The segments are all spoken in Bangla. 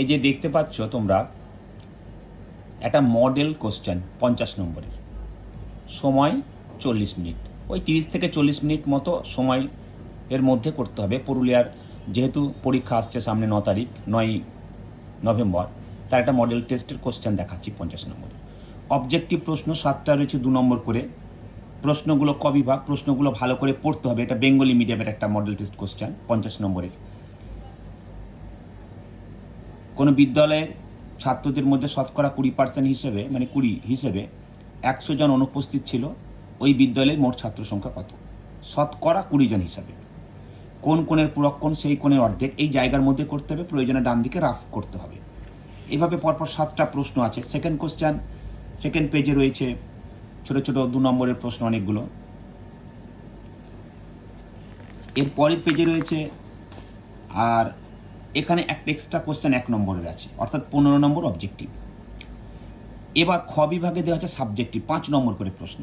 এই যে দেখতে পাচ্ছ তোমরা, একটা মডেল কোশ্চেন পঞ্চাশ নম্বরের। সময় চল্লিশ মিনিট। ওই তিরিশ থেকে চল্লিশ মিনিট মতো সময় এর মধ্যে করতে হবে। পুরুলিয়ার যেহেতু পরীক্ষা আসছে সামনে ন তারিখ, নয় নভেম্বর, তার একটা মডেল টেস্টের কোশ্চেন দেখাচ্ছি পঞ্চাশ নম্বরে। অবজেক্টিভ প্রশ্ন সাতটা রয়েছে দু নম্বর করে। প্রশ্নগুলো কবিভাগ প্রশ্নগুলো ভালো করে পড়তে হবে। এটা বেঙ্গলি মিডিয়ামের একটা মডেল টেস্ট কোশ্চেন পঞ্চাশ নম্বরের। কোনো বিদ্যালয়ের ছাত্রদের মধ্যে শতকরা কুড়ি পার্সেন্ট হিসেবে মানে কুড়ি হিসেবে একশো জন অনুপস্থিত ছিল, ওই বিদ্যালয়ের মোট ছাত্র সংখ্যা কত? শতকরা কুড়ি জন হিসাবে। কোন কোণের পুরক কোণ, সেই কোণের অর্ধেক, এই জায়গার মধ্যে করতে হবে, প্রয়োজনে ডান দিকে রাফ করতে হবে। এভাবে পরপর সাতটা প্রশ্ন আছে। সেকেন্ড কোশ্চেন সেকেন্ড পেজে রয়েছে ছোট ছোট দু নম্বরের প্রশ্ন অনেকগুলো। এর পরের পেজে রয়েছে, আর এখানে একটা এক্সট্রা কোশ্চেন এক নম্বরের আছে, অর্থাৎ পনেরো নম্বর অবজেক্টিভ এবার খ বিভাগে দেওয়া আছে সাবজেক্টিভ পাঁচ নম্বর করে প্রশ্ন।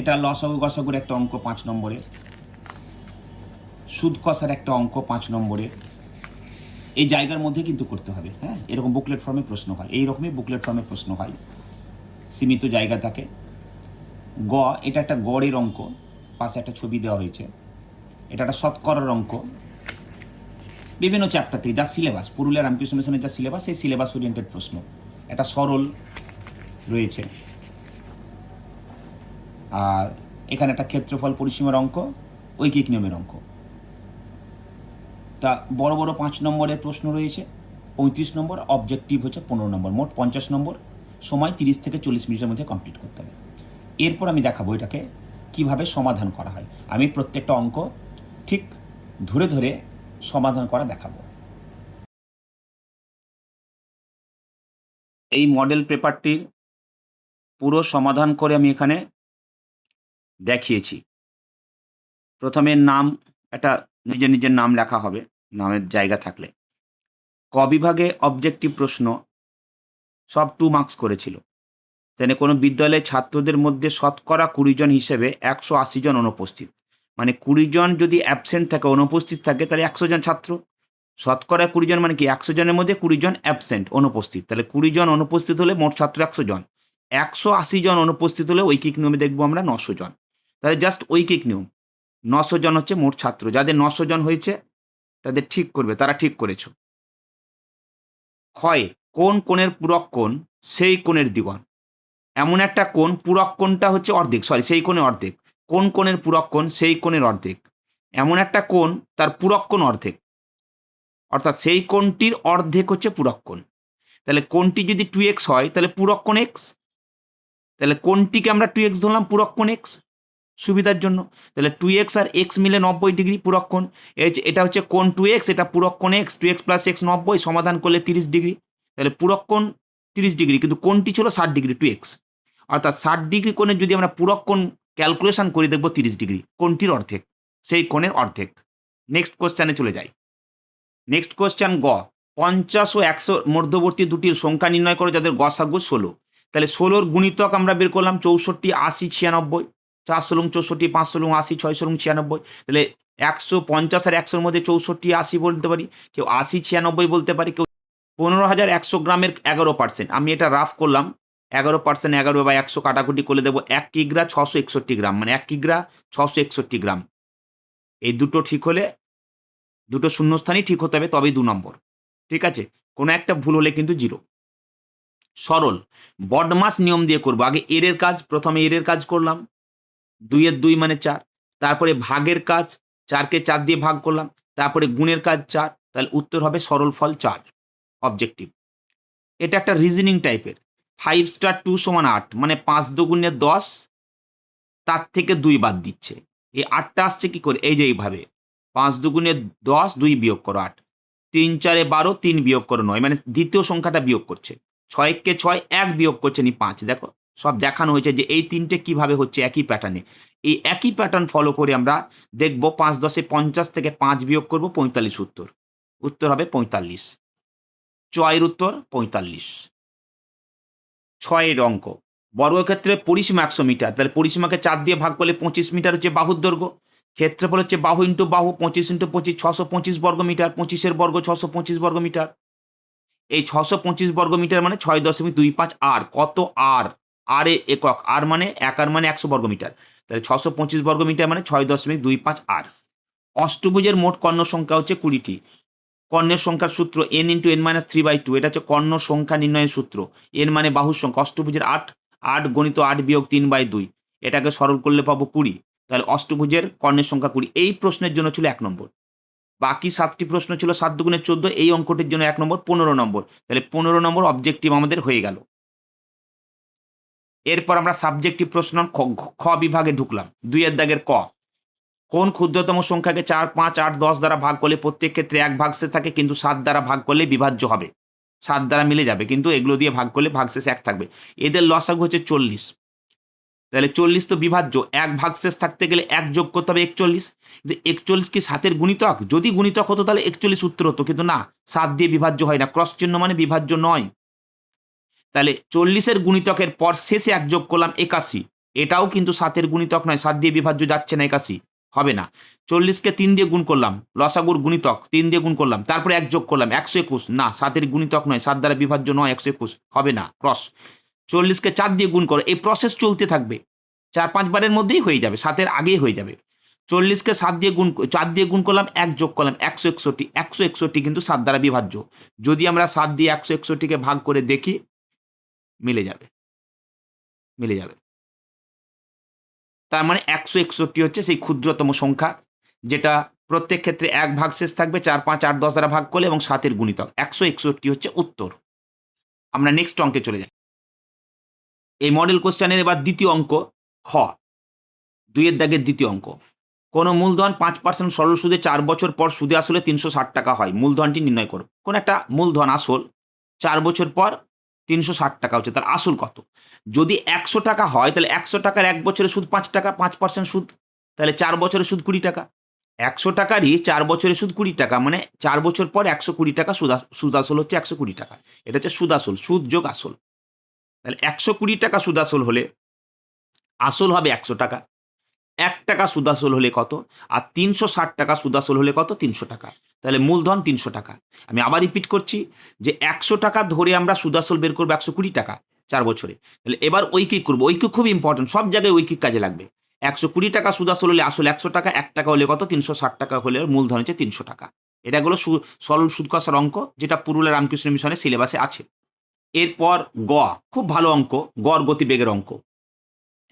এটা লসাগু গসাগুর একটা অঙ্ক পাঁচ নম্বরের সুদ কষার একটা অঙ্ক পাঁচ নম্বরের এই জায়গার মধ্যে কিন্তু করতে হবে হ্যাঁ? এরকম বুকলেট ফর্মে প্রশ্ন হয় এই রকমই বুকলেট ফর্মে প্রশ্ন হয়। সীমিত জায়গা থাকে। গ, এটা একটা গড়ের অঙ্ক। পাশে একটা ছবি দেওয়া হয়েছে। এটা একটা শতকরার অঙ্ক। বিভিন্ন চ্যাপ্টার থেকে যা সিলেবাস, পুরুলিয়া রামকৃষ্ণ মিশনের যা সিলেবাস, সেই সিলেবাস ওরিয়েন্টেড প্রশ্ন। একটা সরল রয়েছে। আর এখানে একটা ক্ষেত্রফল পরিসীমার অঙ্ক, ঐকিক নিয়মের অঙ্ক। তা বড় বড় পাঁচ নম্বরের প্রশ্ন রয়েছে। পঁয়ত্রিশ নম্বর অবজেক্টিভ হচ্ছে পনেরো নম্বর। মোট পঞ্চাশ নম্বর। সময় তিরিশ থেকে চল্লিশ মিনিটের মধ্যে কমপ্লিট করতে হবে। এরপর আমি দেখাবো এটাকে কীভাবে সমাধান করা হয়। আমি প্রত্যেকটা অঙ্ক ঠিক ধরে ধরে সমাধান করা দেখাবো। এই মডেল পেপারটির পুরো সমাধান করে আমি এখানে দেখিয়েছি। প্রথমে নাম, একটা নিজের নিজের নাম লেখা হবে, নামের জায়গা থাকলে। ক বিভাগে অবজেক্টিভ প্রশ্ন সব টু মার্কস করেছিল। তেনে কোনো বিদ্যালয়ের ছাত্রদের মধ্যে শতকরা কুড়ি জন হিসেবে একশো আশি জন অনুপস্থিত। মানে কুড়ি জন যদি অ্যাবসেন্ট থাকে, অনুপস্থিত থাকে, তাহলে একশো জন ছাত্র। শতকরা কুড়ি জন মানে কি? একশো জনের মধ্যে কুড়ি জন অ্যাবসেন্ট অনুপস্থিত। তাহলে কুড়ি জন অনুপস্থিত হলে মোট ছাত্র একশো জন। একশো আশি জন অনুপস্থিত হলে ঐকিক নিয়মে দেখব আমরা নশো জন। তাহলে জাস্ট ঐকিক নিয়ম। নশো জন হচ্ছে মোট ছাত্র। যাদের নশো জন হয়েছে, তাদের ঠিক করবে, তারা ঠিক করেছ। ক্ষয়, কোন কোণের পূরক কোণ? সেই কোণের দ্বিগুণ। এমন একটা কোণ, পূরক কোণটা হচ্ছে অর্ধেক সরি সেই কোণে অর্ধেক। কোন কোণের পূরক কোণ, সেই কোণের অর্ধেক। এমন একটা কোণ, তার পূরক কোণ অর্ধেক। অর্থাৎ সেই কোণটির অর্ধেক হচ্ছে পূরক কোণ। তাহলে কোণটি যদি টু এক্স হয়, তাহলে পূরক কোণ এক্স তাহলে কোণটিকে আমরা টু এক্স ধরলাম, পূরক কোণ এক্স সুবিধার জন্য। তাহলে টু এক্স আর এক্স মিলে নব্বই ডিগ্রি পূরক কোণ। এটা হচ্ছে কোণ টু এক্স এটা পূরক কোণ x two x plus x নব্বই, সমাধান করলে তিরিশ ডিগ্রি। তাহলে পূরক কোণ তিরিশ ডিগ্রি, কিন্তু কোণটি ছিল ষাট ডিগ্রি টু এক্স অর্থাৎ ষাট ডিগ্রি কোণে যদি আমরা পূরক কোণ ক্যালকুলেশন করে, দেখব তিরিশ ডিগ্রি। কোনটির অর্ধেক, সেই কোণের অর্ধেক। নেক্সট কোশ্চেনে চলে যাই। নেক্সট কোশ্চেন গ, পঞ্চাশ ও একশো মধ্যবর্তী দুটি সংখ্যা নির্ণয় করে যাদের গসাগু ষোলো। তাহলে ষোলোর গুণিতক আমরা বের করলাম চৌষট্টি, আশি, ছিয়ানব্বই। চার ষোলং চৌষট্টি পাঁচ ষোলং আশি ছয় ষোলং ছিয়ানব্বই। তাহলে একশো পঞ্চাশ আর একশোর মধ্যে চৌষট্টি, আশি বলতে পারি। কেউ আশি, ছিয়ানব্বই বলতে পারি, কেউ পনেরো হাজার একশো গ্রামের এগারো পার্সেন্ট আমি এটা রাফ করলাম। এগারো পার্সেন্ট এগারো বা একশো কাটাকুটি করে দেবো এক কিগ্রা ছশো একষট্টি গ্রাম মানে এক কিগ্রা ছশো একষট্টি গ্রাম। এই দুটো ঠিক হলে, দুটো শূন্যস্থানই ঠিক হতে হবে, তবেই দু নম্বর। ঠিক আছে? কোনো একটা ভুল হলে কিন্তু জিরো। সরল। বডমাস নিয়ম দিয়ে করব। আগে এরের কাজ, প্রথমে এরের কাজ করলাম। দুইয়ের দুই মানে চার। তারপরে ভাগের কাজ, চারকে চার দিয়ে ভাগ করলাম। তারপরে গুণের কাজ, চার। তাহলে উত্তর হবে সরল ফল চার অবজেক্টিভ এটা একটা রিজনিং টাইপের ফাইভ স্টার টু সমান আট মানে পাঁচ দুগুণে দশ, তার থেকে দুই বাদ দিচ্ছে। এই আটটা আসছে কি করে? এই যে এইভাবে। পাঁচ দুগুণে দশ, দুই বিয়োগ করো আট। তিন চারে বারো, তিন বিয়োগ করো নয় মানে দ্বিতীয় সংখ্যাটা বিয়োগ করছে। ছয়কে ছয়, এক বিয়োগ করছে নি পাঁচ। দেখো, সব দেখানো হয়েছে যে এই তিনটে কীভাবে হচ্ছে একই প্যাটার্নে এই একই প্যাটার্ন ফলো করে আমরা দেখব পাঁচ দশে পঞ্চাশ থেকে পাঁচ বিয়োগ করব পঁয়তাল্লিশ উত্তর। উত্তর হবে পঁয়তাল্লিশ। চয়ের উত্তর পঁয়তাল্লিশ। ছয়ের অঙ্ক। বর্গক্ষেত্রে পরিসীমা একশো মিটার তাহলে পরিসীমাকে চার দিয়ে ভাগ করলে পঁচিশ মিটার হচ্ছে বাহুর দৈর্ঘ্য। ক্ষেত্রফল হচ্ছে বাহু ইন্টু বাহু, পঁচিশ ইন্টু পঁচিশ, ছশো পঁচিশ বর্গ মিটার পঁচিশের বর্গ ছশো পঁচিশ বর্গ মিটার এই ছশো পঁচিশ বর্গ মিটার মানে ছয় দশমিক দুই পাঁচ আর কত আর আর এ একক আর মানে এক আর মানে একশো বর্গ মিটার তাহলে ছশো পঁচিশ বর্গ মিটার মানে ছয় দশমিক দুই পাঁচ আর অষ্টভুজের মোট কর্ণ সংখ্যা হচ্ছে কুড়িটি। কর্ণের সংখ্যার সূত্র n into n minus three by two এটা হচ্ছে কর্ণ সংখ্যা নির্ণয়ের সূত্র। এন মানে বাহুর সংখ্যা, অষ্টভুজের আট আট গণিত আট বিয়োগ তিন বাই দুই। এটাকে সরল করলে পাবো কুড়ি। তাহলে অষ্টভুজের কর্ণের সংখ্যা কুড়ি। এই প্রশ্নের জন্য ছিল এক নম্বর। বাকি সাতটি প্রশ্ন ছিল সাত দুগুণের চোদ্দ, এই অঙ্কটির জন্য এক নম্বর, পনেরো নম্বর। তাহলে পনেরো নম্বর অবজেক্টিভ আমাদের হয়ে গেল। এরপর আমরা সাবজেক্টিভ প্রশ্ন খ বিভাগে ঢুকলাম। দুইয়ের দাগের ক। কোন ক্ষুদ্রতম সংখ্যাকে চার, পাঁচ, আট, দশ দ্বারা ভাগ করলে প্রত্যেক ক্ষেত্রে এক ভাগসে থাকে, কিন্তু সাত দ্বারা ভাগ করলে বিভাজ্য হবে? সাত দ্বারা মিলে যাবে, কিন্তু এগুলো দিয়ে ভাগ করলে ভাগশেষ এক থাকবে। এদের লসাগু হচ্ছে চল্লিশ। তাহলে চল্লিশ তো বিভাজ্য, এক ভাগশেষ থাকতে গেলে এক যোগ করতে হবে একচল্লিশ। কিন্তু একচল্লিশ কি সাতের গুণিতক? যদি গুণিতক হতো তাহলে একচল্লিশ উত্তর হতো, কিন্তু না, সাত দিয়ে বিভাজ্য হয় না ক্রস চিহ্ন মানে বিভাজ্য নয়। তাহলে চল্লিশের গুণিতকের পর শেষে এক যোগ করলাম একাশি। এটাও কিন্তু সাতের গুণিতক নয়, সাত দিয়ে বিভাজ্য যাচ্ছে না একাশি। হবে না। চল্লিশকে তিন দিয়ে গুণ করলাম, লসাগুর গুণিতক, তিন দিয়ে গুণ করলাম, তারপরে এক যোগ করলাম, একশো একুশ। না, সাতের গুণিতক নয়, সাত দ্বারা বিভাজ্য নয়, একশো একুশ। হবে না, ক্রস। চল্লিশকে চার দিয়ে গুণ করো, এই প্রসেস চলতে থাকবে। চার পাঁচবারের মধ্যেই হয়ে যাবে, সাতের আগেই হয়ে যাবে। চল্লিশকে সাত দিয়ে গুণ, চার দিয়ে গুণ করলাম, এক যোগ করলাম, একশো একষট্টি। একশো একষট্টি কিন্তু সাত দ্বারা বিভাজ্য। যদি আমরা সাত দিয়ে একশো একষট্টিকে ভাগ করে দেখি, মিলে যাবে। মিলে যাবে। তার মানে একশো একষট্টি হচ্ছে সেই ক্ষুদ্রতম সংখ্যা, যেটা প্রত্যেক ক্ষেত্রে এক ভাগ শেষ থাকবে, চার পাঁচ আট দশ দ্বারা ভাগ করলে এবং সাতের গুণিতক। একশো একষট্টি হচ্ছে উত্তর। আমরা নেক্সট অঙ্কে চলে যাই। এই মডেল কোশ্চেনের এবার দ্বিতীয় অঙ্ক, খ। দুইয়ের দাগের দ্বিতীয় অঙ্ক। কোনো মূলধন পাঁচ পার্সেন্ট সরল সুদে চার বছর পর সুদে আসলে তিনশো ষাট টাকা হয়। মূলধনটি নির্ণয় করো। কোন একটা মূলধন আসল, চার বছর পর তিনশো ষাট টাকা হচ্ছে, তার আসল কত? যদি একশো টাকা হয়, তাহলে একশো টাকার এক বছরে সুদ পাঁচ টাকা, পাঁচ পার্সেন্ট সুদ, তাহলে চার বছরে সুদ কুড়ি টাকা। একশো টাকারই চার বছরে সুদ কুড়ি টাকা মানে চার বছর পর একশো কুড়ি টাকা সুদ সুদ আসল হচ্ছে একশো কুড়ি টাকা। এটা হচ্ছে সুদ আসল, সুদ যোগ আসল। তাহলে একশো কুড়ি টাকা সুদ আসল হলে আসল হবে একশো টাকা। এক টাকা সুদাসল হলে কত? আর তিনশো ষাট টাকা সুদাসল হলে কত? তিনশো টাকা। তাহলে মূলধন তিনশো টাকা। আমি আবার রিপিট করছি যে একশো টাকা ধরে আমরা সুদাসল বের করব একশো কুড়ি টাকা চার বছরে। তাহলে এবার ঐকিক করব। ঐকিক খুব ইম্পর্টেন্ট সব জায়গায় ঐকিক কাজে লাগবে। একশো কুড়ি টাকা সুদাসল হলে আসল একশো টাকা, এক টাকা হলে কত? তিনশো ষাট টাকা হলে মূলধন হচ্ছে তিনশো টাকা। এটা হলো সু- সরল সুদ কষার অঙ্ক যেটা পুরুলিয়া রামকৃষ্ণ মিশনের সিলেবাসে আছে। এরপর গ, খুব ভালো অঙ্ক, গড় গতিবেগের অঙ্ক।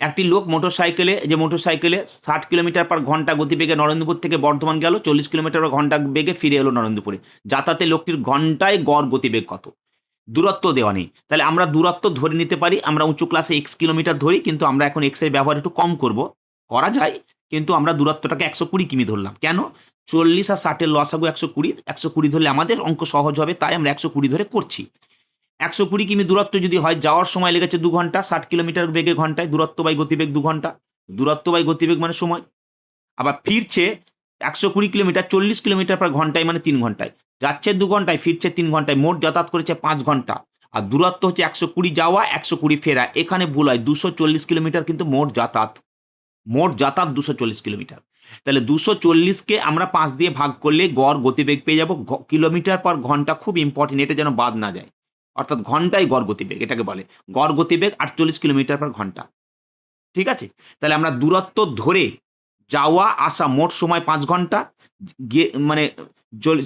একটি লোক মোটরসাইকেলে, যে মোটরসাইকেলে ষাট কিলোমিটার পার ঘণ্টা গতিবেগে নরেন্দ্রপুর থেকে বর্ধমান গেল, চল্লিশ কিলোমিটার পার ঘণ্টা বেগে ফিরে এলো নরেন্দ্রপুরে। যাতায়াতে লোকটির ঘন্টায় গড় গতিবেগ কত? দূরত্ব দেওয়া নেই। তাহলে আমরা দূরত্ব ধরে নিতে পারি, আমরা উঁচু ক্লাসে এক্স কিলোমিটার ধরি, কিন্তু আমরা এখন এক্সের ব্যবহার একটু কম করব। করা যায়, কিন্তু আমরা দূরত্বটাকে একশো কুড়ি কিমি ধরলাম। কেন? চল্লিশ আর ষাটের লসাগু একশো কুড়ি একশো কুড়ি ধরলে আমাদের অঙ্ক সহজ হবে, তাই আমরা একশো কুড়ি ধরে করছি। একশো কুড়ি কিমি দূরত্ব যদি হয়, যাওয়ার সময় লেগেছে দু ঘণ্টা, ষাট কিলোমিটার বেগে ঘন্টায়, দূরত্ব বাই গতিবেগ দু ঘণ্টা। দূরত্ব বাই গতিবেগ মানে সময়। আবার ফিরছে একশো কুড়ি কিলোমিটার, চল্লিশ কিলোমিটার পার ঘন্টায় মানে তিন ঘন্টায়। যাচ্ছে দু ঘন্টায়, ফিরছে তিন ঘন্টায়, মোট যাতায়াত করেছে পাঁচ ঘণ্টা। আর দূরত্ব হচ্ছে একশো কুড়ি যাওয়া, একশো কুড়ি ফেরা। এখানে ভুল হয়, দুশো চল্লিশ কিলোমিটার কিন্তু মোট যাতায়াত। মোট যাতায়াত দুশো চল্লিশ কিলোমিটার। তাহলে দুশো চল্লিশকে আমরা পাঁচ দিয়ে ভাগ করলে গড় গতিবেগ পেয়ে যাব। কিলোমিটার পর ঘণ্টা খুব ইম্পর্টেন্ট এটা যেন বাদ না যায়। অর্থাৎ ঘন্টায় গড় গতিবেগ, এটাকে বলে। গড় গতিবেগ আটচল্লিশ কিলোমিটার পার ঘণ্টা। ঠিক আছে? তাহলে আমরা দূরত্ব ধরে যাওয়া, আসা মোট সময় পাঁচ ঘণ্টা, গিয়ে মানে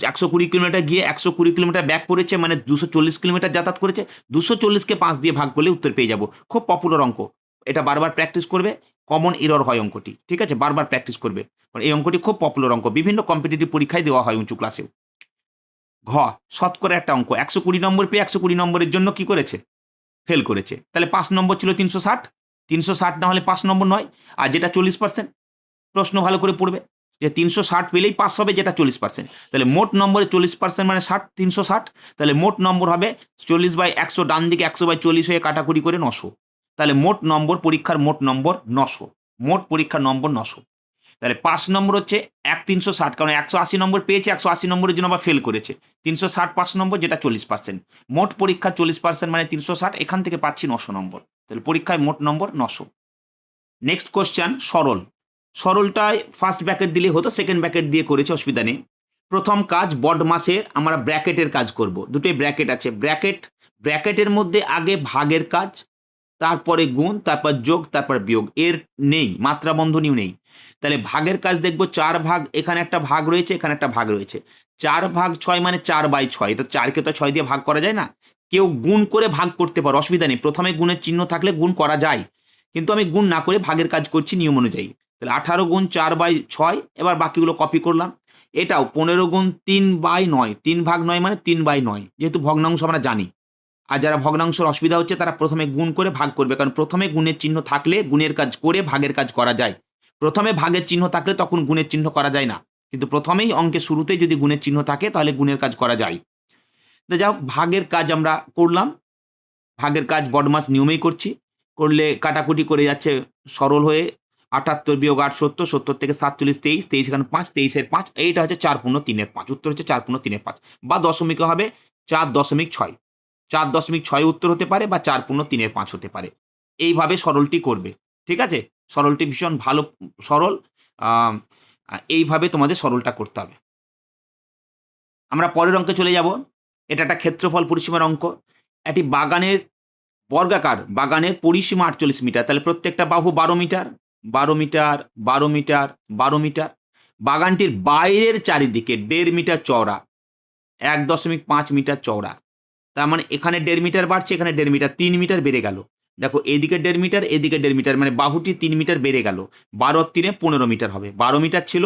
একশো কুড়ি কিলোমিটার গিয়ে একশো কুড়ি কিলোমিটার ব্যাক করেছে মানে দুশো চল্লিশ কিলোমিটার যাতায়াত করেছে। দুশো চল্লিশকে পাঁচ দিয়ে ভাগ করলে উত্তর পেয়ে যাব। খুব পপুলার অঙ্ক। এটা বারবার প্র্যাকটিস করবে। কমন এরর হয় অঙ্কটি। ঠিক আছে? বারবার প্র্যাকটিস করবে। কারণ এই অঙ্কটি খুব পপুলার অঙ্ক। বিভিন্ন কম্পিটিটিভ পরীক্ষায় দেওয়া হয় উঁচু ক্লাসেও ঘ, শতকরা একটা অঙ্ক। একশো কুড়ি নম্বর পেয়ে একশো কুড়ি নম্বরের জন্য কি করেছে? ফেল করেছে। তাহলে পাঁচ নম্বর ছিল তিনশো ষাট। তিনশো ষাট না হলে পাঁচ নম্বর নয়। আর যেটা চল্লিশ পার্সেন্ট প্রশ্ন ভালো করে পড়বে। যে তিনশো ষাট পেলেই পাস হবে যেটা চল্লিশ পার্সেন্ট তাহলে মোট নম্বরে চল্লিশ পার্সেন্ট মানে ষাট, তিনশো ষাট। তাহলে মোট নম্বর হবে চল্লিশ বাই একশো ডান দিকে একশো বাই চল্লিশ হয়ে কাটাকুটি করে নশো। তাহলে মোট নম্বর, পরীক্ষার মোট নম্বর নশো। মোট পরীক্ষার নম্বর নশো। তাহলে পাঁচ নম্বর হচ্ছে এক তিনশো ষাট, কারণ একশো আশি নম্বর পেয়েছে, একশো আশি নম্বরের জন্য আবার ফেল করেছে। তিনশো ষাট পাঁচ নম্বর, যেটা চল্লিশ পার্সেন্ট মোট পরীক্ষা চল্লিশ পার্সেন্ট মানে তিনশো ষাট, এখান থেকে পাচ্ছি নশো নম্বর। তাহলে পরীক্ষায় মোট নম্বর নশো। নেক্সট কোশ্চেন সরল। সরলটায় ফার্স্ট ব্র্যাকেট দিলে হতো সেকেন্ড ব্র্যাকেট দিয়ে করেছে, অসুবিধা নেই। প্রথম কাজ, বড মাসের আমরা ব্র্যাকেটের কাজ করব। দুটোই ব্র্যাকেট আছে। ব্র্যাকেট, ব্র্যাকেটের মধ্যে আগে ভাগের কাজ, তারপরে গুণ, তারপর যোগ, তারপর বিয়োগ। এর নেই, মাত্রা বন্ধনীও নেই। তাহলে ভাগের কাজ দেখব চার ভাগ, এখানে একটা ভাগ রয়েছে, এখানে একটা ভাগ রয়েছে। চার ভাগ ছয় মানে চার বাই ছয় এটা চারকে তো ছয় দিয়ে ভাগ করা যায় না? কেউ গুণ করে ভাগ করতে পারো, অসুবিধা নেই। প্রথমে গুণের চিহ্ন থাকলে গুণ করা যায়, কিন্তু আমি গুণ না করে ভাগের কাজ করছি নিয়ম অনুযায়ী। তাহলে আঠারো গুণ চার বাই ছয়, এবার বাকিগুলো কপি করলাম। এটাও পনেরো গুণ তিন বাই নয়, তিন ভাগ নয় মানে তিন বাই নয়, যেহেতু ভগ্নাংশ আমরা জানি। আর যারা ভগ্নাংশের অসুবিধা হচ্ছে, তারা প্রথমে গুণ করে ভাগ করবে, কারণ প্রথমে গুণের চিহ্ন থাকলে গুণের কাজ করে ভাগের কাজ করা যায়। প্রথমে ভাগের চিহ্ন থাকলে তখন গুণের চিহ্ন করা যায় না। কিন্তু প্রথমেই অঙ্কের শুরুতেই যদি গুণের চিহ্ন থাকে, তাহলে গুণের কাজ করা যায়। তো যাই হোক, ভাগের কাজ আমরা করলাম। ভাগের কাজ বডমাস নিয়মেই করছি। করলে কাটাকুটি করে যাচ্ছে সরল হয়ে আটাত্তর বিয়োগ আট সত্তর সত্তর থেকে সাতচল্লিশ তেইশ তেইশ এখানে পাঁচ, তেইশের পাঁচ, এইটা হচ্ছে চার পূর্ণ তিনের পাঁচ। উত্তর হচ্ছে চার পূর্ণ তিনের পাঁচ। বা দশমিকে হবে চার দশমিক ছয়। চার দশমিক ছয় উত্তর হতে পারে বা চার পূর্ণ তিনের পাঁচ হতে পারে। এইভাবে সরলটি করবে। ঠিক আছে? সরলটি ভীষণ ভালো, সরল এইভাবে তোমাদের সরলটা করতে হবে। আমরা পরের অঙ্কে চলে যাব। এটা একটা ক্ষেত্রফল পরিসীমার অঙ্ক। একটি বাগানের বর্গাকার বাগানের পরিসীমা আটচল্লিশ মিটার। তাহলে প্রত্যেকটা বাহু বারো মিটার বারো মিটার বারো মিটার বারো মিটার। বাগানটির বাইরের চারিদিকে দেড় মিটার চওড়া, এক দশমিক পাঁচ মিটার চওড়া। তার মানে এখানে দেড় মিটার বাড়ছে, এখানে দেড় মিটার, তিন মিটার বেড়ে গেল। দেখো, এদিকে দেড় মিটার, এদিকে দেড় মিটার মানে বাহুটি তিন মিটার বেড়ে গেল। বারো তিনে পনেরো মিটার হবে। বারো মিটার ছিল।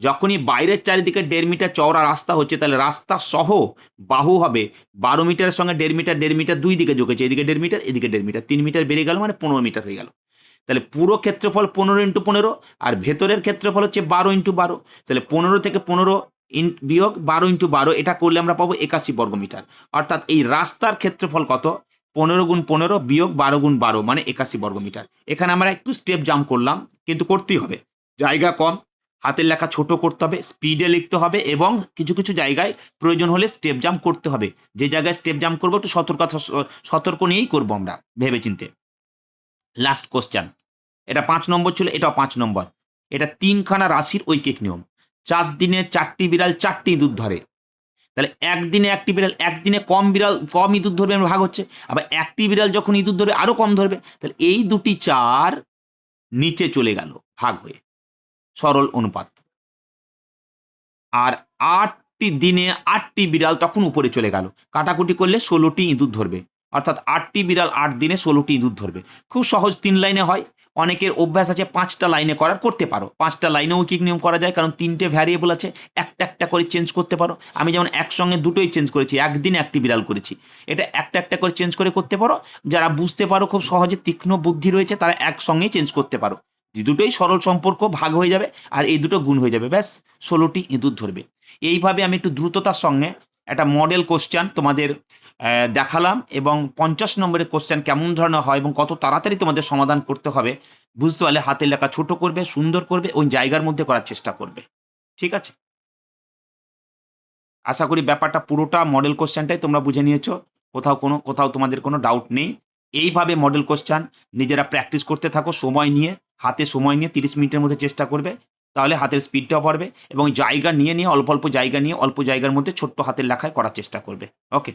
যখনই বাইরের চারিদিকে দেড় মিটার চওড়া রাস্তা হচ্ছে, তাহলে রাস্তা সহ বাহু হবে। বারো মিটারের সঙ্গে দেড় মিটার দেড় মিটার দুই দিকে যোগেছে এদিকে দেড় মিটার, এদিকে দেড় মিটার। তিন মিটার বেড়ে গেল মানে পনেরো মিটার হয়ে গেল। তাহলে পুরো ক্ষেত্রফল পনেরো ইন্টু পনেরো আর ভেতরের ক্ষেত্রফল হচ্ছে বারো ইন্টু বারো। তাহলে পনেরো থেকে পনেরো ইন বিয়োগ বারো ইন্টু বারো, এটা করলে আমরা পাবো একাশি বর্গমিটার। অর্থাৎ এই রাস্তার ক্ষেত্রফল কত? পনেরো গুণ পনেরো বিয়োগ বারো গুণ বারো মানে একাশি বর্গমিটার। এখানে আমরা একটু স্টেপ জাম্প করলাম, কিন্তু করতেই হবে। জায়গা কম, হাতের লেখা ছোট করতে হবে স্পিডে লিখতে হবে, এবং কিছু কিছু জায়গায় প্রয়োজন হলে স্টেপ জাম্প করতে হবে। যে জায়গায় স্টেপ জাম্প করব, একটু সতর্কতা সতর্ক নিয়েই করব আমরা ভেবে চিনতে লাস্ট কোশ্চেন এটা পাঁচ নম্বর ছিল, এটাও পাঁচ নম্বর। এটা তিনখানা রাশির ঐকিক নিয়ম। চার দিনে চারটি বিড়াল, চারটি দুধ ধরে। তাহলে একদিনে একটি বিড়াল একদিনে কম বিড়াল, কম ইঁদুর ধরবে ভাগ হচ্ছে। আবার একটি বিড়াল যখন ইঁদুর ধরবে আরও কম ধরবে। তাহলে এই দুটি চার নিচে চলে গেল, ভাগ হয়ে। সরল অনুপাত। আর আটটি দিনে আটটি বিড়াল তখন উপরে চলে গেল। কাটাকুটি করলে ষোলোটি ইঁদুর ধরবে। অর্থাৎ আটটি বিড়াল আট দিনে ষোলোটি ইঁদুর ধরবে। খুব সহজ তিন লাইনে হয়। অনেকের অভ্যাস আছে পাঁচটা লাইনে করার, করতে পারো। পাঁচটা লাইনেও কি নিয়ম করা যায়, কারণ তিনটে ভ্যারিয়েবল আছে, একটা একটা করে চেঞ্জ করতে পারো। আমি যেমন একসঙ্গে দুটোই চেঞ্জ করেছি, একদিন একটি বিড়াল করেছি। এটা একটা একটা করে চেঞ্জ করে করতে পারো। যারা বুঝতে পারো খুব সহজে তীক্ষ্ণ বুদ্ধি রয়েছে, তারা একসঙ্গেই চেঞ্জ করতে পারো। দুটোই সরল সম্পর্ক, ভাগ হয়ে যাবে, আর এই দুটো গুণ হয়ে যাবে। ব্যাস, ষোলোটি ইঁদুর ধরবে। এইভাবে আমি একটু দ্রুততার সঙ্গে একটা মডেল কোশ্চেন তোমাদের দেখালাম এবং পঞ্চাশ নম্বরের কোশ্চেন কেমন ধরনের হয় এবং কত তাড়াতাড়ি তোমাদের সমাধান করতে হবে, বুঝতে পারলে হাতের লেখা ছোট করবে, সুন্দর করবে ওই জায়গার মধ্যে করার চেষ্টা করবে। ঠিক আছে? আশা করি ব্যাপারটা পুরোটা মডেল কোশ্চেনটাই তোমরা বুঝে নিয়েছো, কোথাও কোনো, কোথাও তোমাদের কোনো ডাউট নেই। এইভাবে মডেল কোশ্চেন নিজেরা প্র্যাকটিস করতে থাকো, সময় নিয়ে, হাতে সময় নিয়ে তিরিশ মিনিটের মধ্যে চেষ্টা করবে তাহলে হাতের স্পিডটাও বাড়বে এবং জায়গা নিয়ে নিয়ে অল্প অল্প জায়গা নিয়ে অল্প জায়গার মধ্যে ছোট্ট হাতের লেখায় করার চেষ্টা করবে। ওকে